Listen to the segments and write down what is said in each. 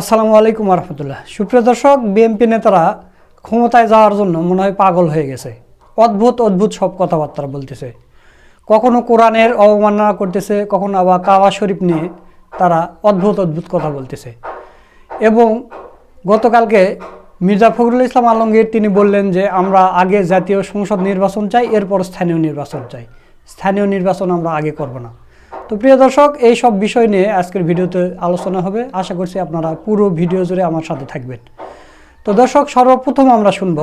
আসসালামু আলাইকুম রহমতুল্লাহ সুপ্রিয় দর্শক বিএনপি নেতারা ক্ষমতায় যাওয়ার জন্য মনে হয় পাগল হয়ে গেছে। অদ্ভুত অদ্ভুত সব কথাবার্তা বলতেছে। কখনো কোরআনের অবমাননা করতেছে, কখনো আবার কাওয়া শরীফ নিয়ে তারা অদ্ভুত অদ্ভুত কথা বলতেছে। এবং গতকালকে মির্জা ফখরুল ইসলাম আলমগীর তিনি বললেন যে, আমরা আগে জাতীয় সংসদ নির্বাচন চাই, এরপর স্থানীয় নির্বাচন চাই। স্থানীয় নির্বাচন আমরা আগে করব না। তো প্রিয় দর্শক, এই সব বিষয় নিয়ে আজকের ভিডিওতে আলোচনা হবে। আশা করছি আপনারা পুরো ভিডিও জুড়ে আমার সাথে থাকবেন। তো দর্শক, সর্বপ্রথম আমরা শুনব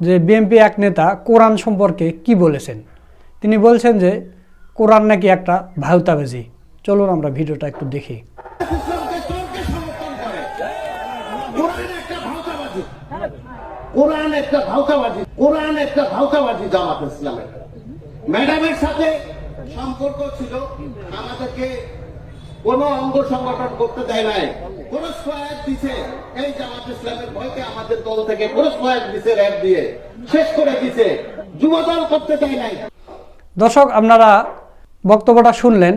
যে বিএনপি এক নেতা কোরআন সম্পর্কে কি বলেছেন। তিনি বলছেন যে, কোরআন নাকি একটা ভাউতাবাজি চলুন আমরা ভিডিওটা একটু দেখি। কোরআন একটা ভাওতাবাজি কোরআন একটা ভাওতাবাজি জামাত ইসলামের। ম্যাডামের সাথে সম্পর্ক ছিল, আমাদেরকে কোন অঙ্গ সংগঠন করতে দেয় নাই। কোন সহায়ক দিছে, এই জামাত ইসলামের ভয়কে আমাদের দল থেকে কোন সহায়ক দিছে র্যাব দিয়ে, শেষ করে দিছে, যুবদল করতে দেয় নাই। দর্শক, আপনারা বক্তব্যটা শুনলেন।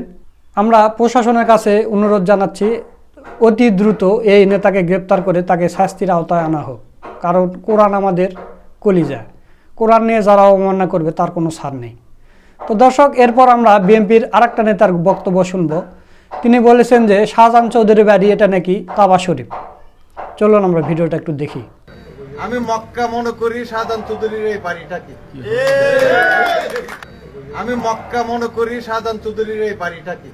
আমরা প্রশাসনের কাছে অনুরোধ জানাচ্ছি, অতি দ্রুত এই নেতাকে গ্রেপ্তার করে তাকে শাস্তির আওতায় আনা হোক। কারণ কোরআন আমাদের কলিজা। কোরআন নিয়ে যারা অবমাননা করবে, তার কোনো সার নেই। তো দর্শক এরপর আমরা বিএনপির আরেকটা নেতার বক্তব্য শুনব। তিনি বলেছেন যে শাহজাহান চৌধুরী বাড়ি এটা নাকি কাবা শরীফ। চলুন আমরা ভিডিওটা একটু দেখি। আমি মক্কা মনে করি সাধারণ চৌধুরীর এই বাড়িটাকে আমি মক্কা মনে করি সাধারণ চৌধুরীর এই বাড়িটাকে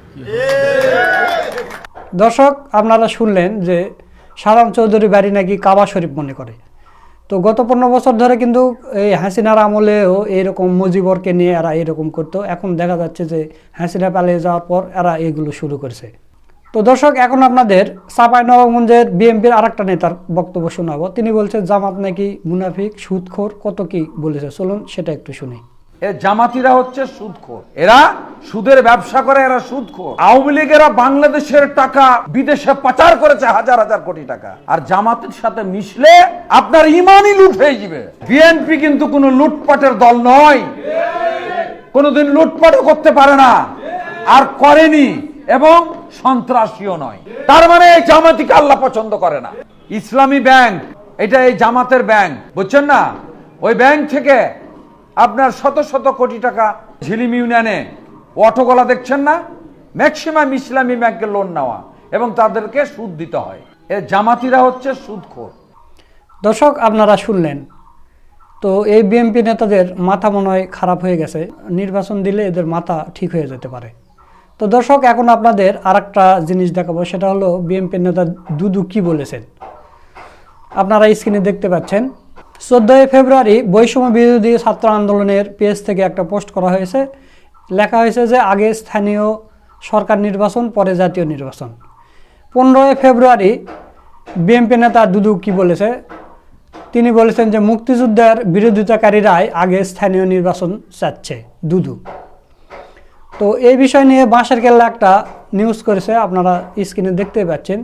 দর্শক আপনারা শুনলেন যে সারাম চৌধুরী বাড়ি নাকি কাবা শরীফ মনে করে। তো গত পনেরো বছর ধরে কিন্তু এই হাসিনার আমলেও এইরকম মজিবরকে নিয়ে এরা এরকম করতো। এখন দেখা যাচ্ছে যে হাসিনা পালিয়ে যাওয়ার পর এরা এগুলো শুরু করেছে। তো দর্শক, এখন আপনাদের সাপাই নবাবগঞ্জের বিএনপির আরেকটা নেতার বক্তব্য শোনাবো। তিনি বলছে জামাত নাকি মুনাফিক, সুদখোর, কত কি বলেছে? চলুন সেটা একটু শুনি। জামাতিরা হচ্ছে সুদখোর। এরা সুদের ব্যবসা করে, এরা সুদখোর। আওয়ামী লীগেরা বাংলাদেশের টাকা বিদেশে পাচার করেছে হাজার হাজার কোটি টাকা। আর জামাতের সাথে মিশলে আপনার ইমানই লুট হয়ে যাবে। বিএনপি কিন্তু কোনো লুটপাটের দল নয়। কোনোদিন লুটপাটও করতে পারে না। আর করেনি এবং সন্ত্রাসীও নয়। তার মানে এই জামাতিকে আল্লাহ পছন্দ করে না। ইসলামী ব্যাংক, এটা এই জামাতের ব্যাংক। বুঝছেন না? ওই ব্যাংক থেকে আপনার শত শত কোটি টাকা ঝিলিম ইউনিয়নে অটোগলা দেখছেন না? ম্যাক্সিমাম ইসলামী ব্যাংকে লোন নেওয়া এবং তাদেরকে সুদ দিতে হয়। এ জামাতিরা হচ্ছে সুদখোর। দর্শক, আপনারা শুনলেন। তো এই বিএনপি নেতাদের মাথা মনে হয় খারাপ হয়ে গেছে। নির্বাচন দিলে এদের মাথা ঠিক হয়ে যেতে পারে। তো দর্শক, এখন আপনাদের আরেকটা জিনিস দেখাবো, সেটা হলো বিএনপি নেতা দুদু কি বলেছেন? আপনারা স্ক্রিনে দেখতে পাচ্ছেন। চোদ্দোই ফেব্রুয়ারি বৈষম্য বিরোধী ছাত্র আন্দোলনের পেজ থেকে একটা পোস্ট করা হয়েছে। লেখা হয়েছে যে, আগে স্থানীয় সরকার নির্বাচন, পরে জাতীয় নির্বাচন। পনেরোই ফেব্রুয়ারি বিএনপি নেতা দুদু কি বলেছে? তিনি বলেছেন যে, মুক্তিযুদ্ধের বিরোধিতাকারীরাই আগে স্থানীয় নির্বাচন চাচ্ছে, দুদু। তো এই বিষয় নিয়ে বাঁশের কেল্লা একটা নিউজ করেছে, আপনারা স্ক্রিনে দেখতে পাচ্ছেন।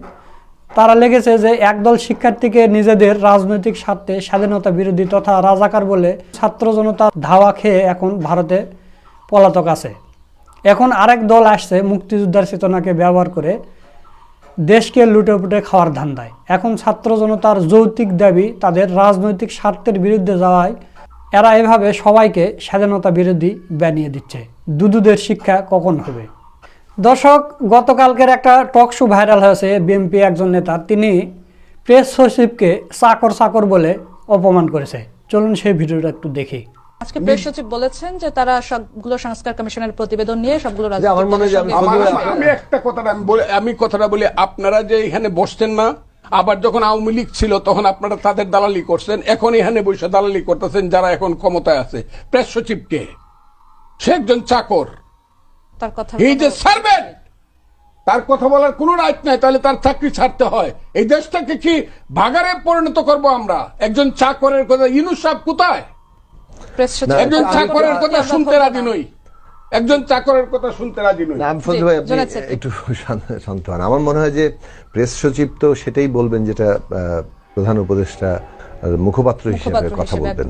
তারা লেগেছে যে একদল শিক্ষার্থীকে নিজেদের রাজনৈতিক স্বার্থে স্বাধীনতা বিরোধী তথা রাজাকার বলে ছাত্র জনতার ধাওয়া খেয়ে এখন ভারতে পলাতক আছে। এখন আরেক দল আসছে মুক্তিযোদ্ধার চেতনাকে ব্যবহার করে দেশকে লুটে পুটে খাওয়ার ধান্দায়। এখন ছাত্র জনতার যৌক্তিক দাবি তাদের রাজনৈতিক স্বার্থের বিরুদ্ধে যাওয়ায় এরা এভাবে সবাইকে স্বাধীনতা বিরোধী বানিয়ে দিচ্ছে। দুদুদের শিক্ষা কখন হবে? দর্শক গতকালকের একটা টক শো ভাইরাল হয়েছে বিএনপি একজন নেতা। তিনি প্রেস সচিবকে চাকর চাকর বলে অপমান করেছে। চলুন সেই ভিডিওটা একটু দেখি। আজকে প্রেস সচিব বলেছেন যে তারা সবগুলো সংস্কার কমিশনের প্রতিবেদন নিয়ে সবগুলো মনে আমি একটা কথাটা আমি বলে আমি কথাটা বলি আপনারা যে এখানে বসছেন না আবার যখন আওয়ামী লীগ ছিল তখন আপনারা তাদের দালালি করছেন এখন এখানে বসে দালালি করতেছেন যারা এখন ক্ষমতায় আছে। প্রেস সচিবকে। সে একজন চাকর। তার কথা এই যে সার্ভেন্ট তার কথা বলার কোনো রাইট নাই তাহলে তার চাকরি ছাড়তে হয়। এই দেশটাকে কি ভাগারে পরিণত করব আমরা? একজন চাকরের কথা ইনু সাহেব কোথায়? একজন চাকরের কথা শুনতে রাজি নই। একজন চাকরের কথা শুনতে রাজি নই। ফজল ভাই আপনি একটু শান্ত- হন। আমার মনে হয় যে প্রেস সচিব তো সেটাই বলবেন যেটা আহ, প্রধান উপদেষ্টা মুখপাত্র হিসেবে কথা বলবেন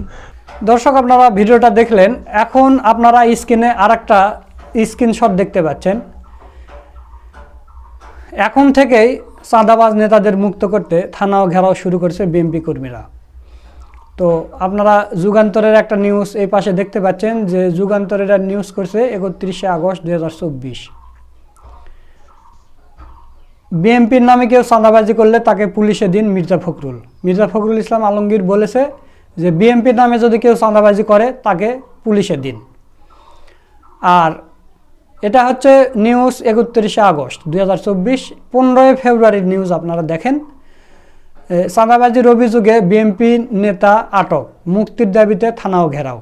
দর্শক আপনারা ভিডিওটা দেখলেন। এখন আপনারা স্ক্রিনে আর একটা স্ক্রিনশট দেখতে পাচ্ছেন। এখন থেকেই চাঁদাবাজ নেতাদের মুক্ত করতে থানাও ঘেরাও শুরু করেছে বিএনপি কর্মীরা। তো আপনারা যুগান্তরের একটা নিউজ এই পাশে দেখতে পাচ্ছেন যে যুগান্তরের নিউজ করছে একত্রিশে আগস্ট দু হাজার চব্বিশ। বিএনপির নামে কেউ চাঁদাবাজি করলে তাকে পুলিশে দিন মির্জা ফখরুল। মির্জা ফখরুল ইসলাম আলমগীর বলেছে যে বিএনপির নামে যদি কেউ চাঁদাবাজি করে তাকে পুলিশে দিন। আর এটা হচ্ছে নিউজ একত্রিশে আগস্ট, দুই হাজার চব্বিশ, পনেরোই ফেব্রুয়ারির নিউজ আপনারা দেখেন। চাঁদাবাজির অভিযোগে বিএনপি নেতা আটক, মুক্তির দাবিতে থানাও ঘেরাও।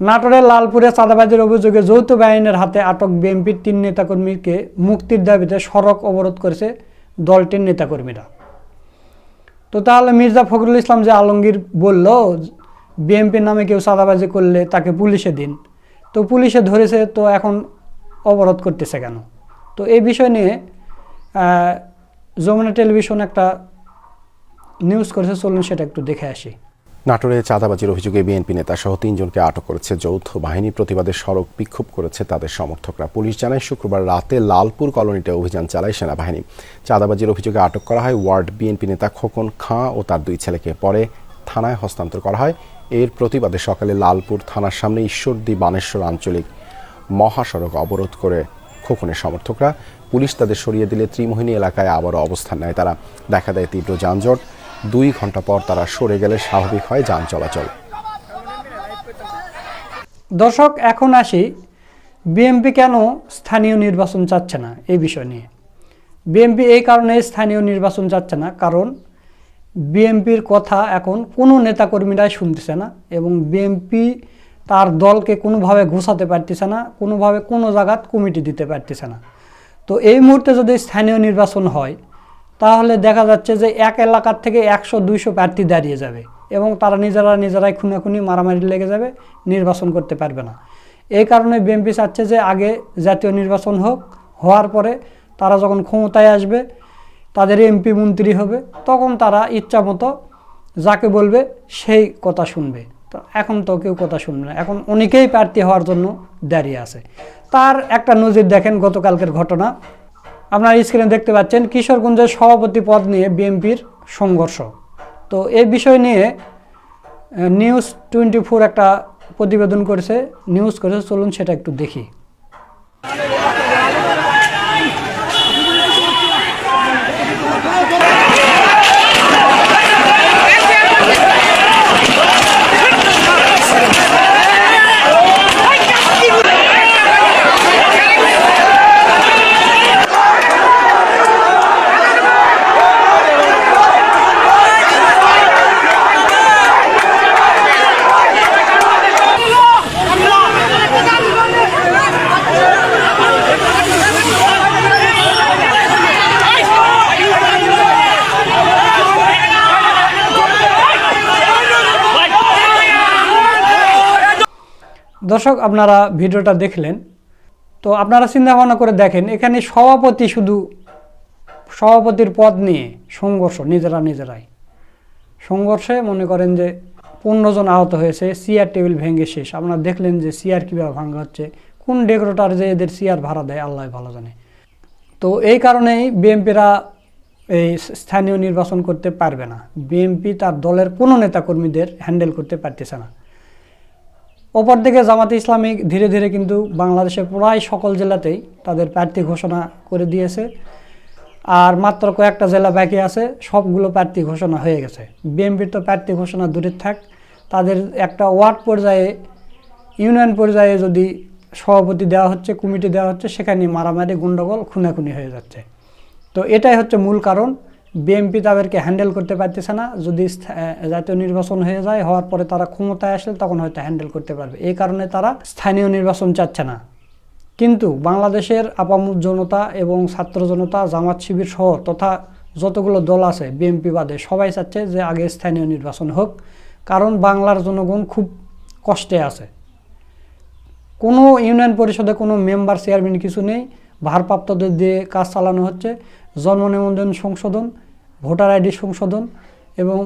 নাটোরের লালপুরে চাঁদাবাজির অভিযোগে যৌথ বাহিনীর হাতে আটক বিএনপির তিন নেতাকর্মীকে মুক্তির দাবিতে সড়ক অবরোধ করেছে দলটির নেতাকর্মীরা। তো তাহলে মির্জা ফখরুল ইসলাম যে আলমগীর বলল, বিএনপির নামে কেউ চাঁদাবাজি করলে তাকে পুলিশে দিন। তো পুলিশে ধরেছে, তো এখন অবরোধ করতেছে কেন? তো এই বিষয় নিয়ে যমুনা টেলিভিশন একটা নিউজ করেছে, চলুন সেটা একটু দেখে আসি। নাটোরে চাঁদাবাজির অভিযোগে বিএনপি নেতা সহ তিনজনকে আটক করেছে যৌথ বাহিনী। প্রতিবাদে সড়ক বিক্ষোভ করেছে তাদের সমর্থকরা। পুলিশ জানায়, শুক্রবার রাতে লালপুর কলোনিতে অভিযান চালায় সেনাবাহিনী। চাঁদাবাজির অভিযোগে আটক করা হয় ওয়ার্ড বিএনপি নেতা খোকন খাঁ ও তার দুই ছেলেকে। পরে থানায় হস্তান্তর করা হয়। এর প্রতিবাদে সকালে লালপুর থানার সামনে ঈশ্বরদী বানেশ্বর আঞ্চলিক মহাসড়ক অবরোধ করে খোকনের সমর্থকরা। পুলিশ তাদের সরিয়ে দিলে ত্রিমোহিনী এলাকায় আবারও অবস্থান নেয় তারা। দেখা দেয় তীব্র যানজট। দুই ঘণ্টা পর তারা সরে গেলে স্বাভাবিক হয় যান চলাচল। দর্শক, এখন আসি বিএনপি কেন স্থানীয় নির্বাচন চাচ্ছে না এই বিষয় নিয়ে। বিএমপি এই কারণে স্থানীয় নির্বাচন চাচ্ছে না, কারণ বিএনপির কথা এখন কোনো নেতাকর্মীরাই শুনতেছে না এবং বিএমপি তার দলকে কোনোভাবে ঘুষাতে পারতেছে না, কোনোভাবে কোনো জায়গাত কমিটি দিতে পারতেছে না। তো এই মুহূর্তে যদি স্থানীয় নির্বাচন হয়, তাহলে দেখা যাচ্ছে যে এক এলাকার থেকে একশো, দুইশো প্রার্থী দাঁড়িয়ে যাবে এবং তারা নিজেরা নিজেরাই খুনাখুনি, মারামারি লেগে যাবে, নির্বাচন করতে পারবে না। এই কারণে বিএনপি চাচ্ছে যে আগে জাতীয় নির্বাচন হোক, হওয়ার পরে তারা যখন ক্ষমতায় আসবে তাদের এমপি মন্ত্রী হবে, তখন তারা ইচ্ছা মতো যাকে বলবে সেই কথা শুনবে। তো এখন তো কেউ কথা শুনবে না। এখন অনেকেই প্রার্থী হওয়ার জন্য দাঁড়িয়ে আছে। তার একটা নজির দেখেন গতকালকের ঘটনা। আপনারা স্ক্রিনে দেখতে পাচ্ছেন, কিশোরগঞ্জের সভাপতি পদ নিয়ে বিএনপির সংঘর্ষ। তো এই বিষয় নিয়ে নিউজ টোয়েন্টি ফোর একটা প্রতিবেদন করেছে নিউজ করেছে, চলুন সেটা একটু দেখি। দর্শক, আপনারা ভিডিওটা দেখলেন। তো আপনারা চিন্তা ভাবনা করে দেখেন, এখানে সভাপতি শুধু সভাপতির পদ নিয়ে সংঘর্ষ, নিজেরা নিজেরাই। সংঘর্ষে মনে করেন যে পনেরো জন আহত হয়েছে, চেয়ার টেবিল ভেঙে শেষ। আপনারা দেখলেন যে চেয়ার কীভাবে ভাঙা হচ্ছে, কোন ডেকোরেটার যে এদের চেয়ার ভাড়া দেয়, আল্লাহ ভালো জানে। তো এই কারণেই বিএনপিরা এই স্থানীয় নির্বাচন করতে পারবে না। বিএনপি তার দলের কোনো নেতাকর্মীদের হ্যান্ডেল করতে পারতেছে না। অপরদিকে জামাতে ইসলামী ধীরে ধীরে কিন্তু বাংলাদেশের প্রায় সকল জেলাতেই তাদের প্রার্থী ঘোষণা করে দিয়েছে। আর মাত্র কয়েকটা জেলা বাকি আছে, সবগুলো প্রার্থী ঘোষণা হয়ে গেছে। বিএনপির তো প্রার্থী ঘোষণা দূরে থাক। তাদের একটা ওয়ার্ড পর্যায়ে, ইউনিয়ন পর্যায়ে যদি সভাপতি দেওয়া হচ্ছে, কমিটি দেওয়া হচ্ছে সেখানে মারামারি গণ্ডগোল খুনাখুনি হয়ে যাচ্ছে। তো এটাই হচ্ছে মূল কারণ। বিএনপি তাদেরকে হ্যান্ডেল করতে পারতেছে না। যদি জাতীয় নির্বাচন হয়ে যায়, হওয়ার পরে তারা ক্ষমতায় আসলে তখন হয়তো হ্যান্ডেল করতে পারবে। এই কারণে তারা স্থানীয় নির্বাচন চাচ্ছে না। কিন্তু বাংলাদেশের আপামুদ জনতা এবং ছাত্র জনতা, জামাত শিবির সহ তথা যতগুলো দল আছে বিএমপি বাদে সবাই চাচ্ছে যে আগে স্থানীয় নির্বাচন হোক। কারণ বাংলার জনগণ খুব কষ্টে আছে। কোনো ইউনিয়ন পরিষদে কোনো মেম্বার চেয়ারম্যান কিছু নেই। ভারপ্রাপ্তদের দিয়ে কাজ চালানো হচ্ছে। জন্ম নিবন্ধন সংশোধন, ভোটার আইডি সংশোধন এবং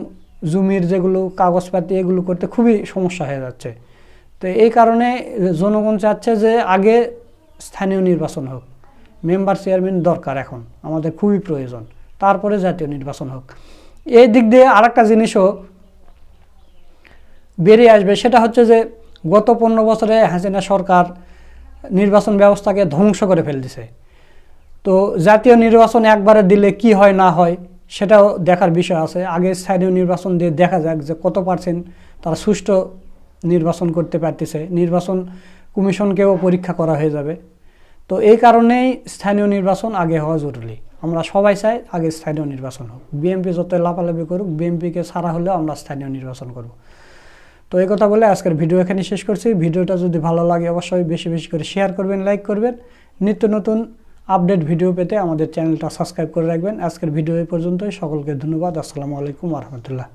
জমির যেগুলো কাগজপাতি এগুলো করতে খুবই সমস্যা হয়ে যাচ্ছে। তো এই কারণে জনগণ চাচ্ছে যে আগে স্থানীয় নির্বাচন হোক। মেম্বার চেয়ারম্যান দরকার এখন, আমাদের খুবই প্রয়োজন। তারপরে জাতীয় নির্বাচন হোক। এই দিক দিয়ে আরেকটা জিনিসও বেরিয়ে আসবে, সেটা হচ্ছে যে গত পনেরো বছরে হাসিনা সরকার নির্বাচন ব্যবস্থাকে ধ্বংস করে ফেলতেছে। তো জাতীয় নির্বাচন একবারে দিলে কি হয়, না হয়, সেটাও দেখার বিষয় আছে। আগে স্থানীয় নির্বাচন দিয়ে দেখা যাক যে কত পার্সেন্ট তারা সুষ্ঠু নির্বাচন করতে পারতেছে। নির্বাচন কমিশনকেও পরীক্ষা করা হয়ে যাবে। তো এই কারণেই স্থানীয় নির্বাচন আগে হওয়া জরুরি। আমরা সবাই চাই আগে স্থানীয় নির্বাচন হোক। বিএমপি যত লাফালাফি করুক বিএমপিকে ছাড়া হলেও আমরা স্থানীয় নির্বাচন করব। তো এই কথা বলে আজকের ভিডিও এখানে শেষ করছি। ভিডিওটা যদি ভালো লাগে, অবশ্যই বেশি বেশি করে শেয়ার করবেন লাইক করবেন। নিত্য নতুন আপডেট ভিডিও পেতে আমাদের চ্যানেলটা সাবস্ক্রাইব করে রাখবেন। আজকের ভিডিও এই পর্যন্তই। সকলকে ধন্যবাদ। আসসালামু আলাইকুম রহমতুল্লাহ।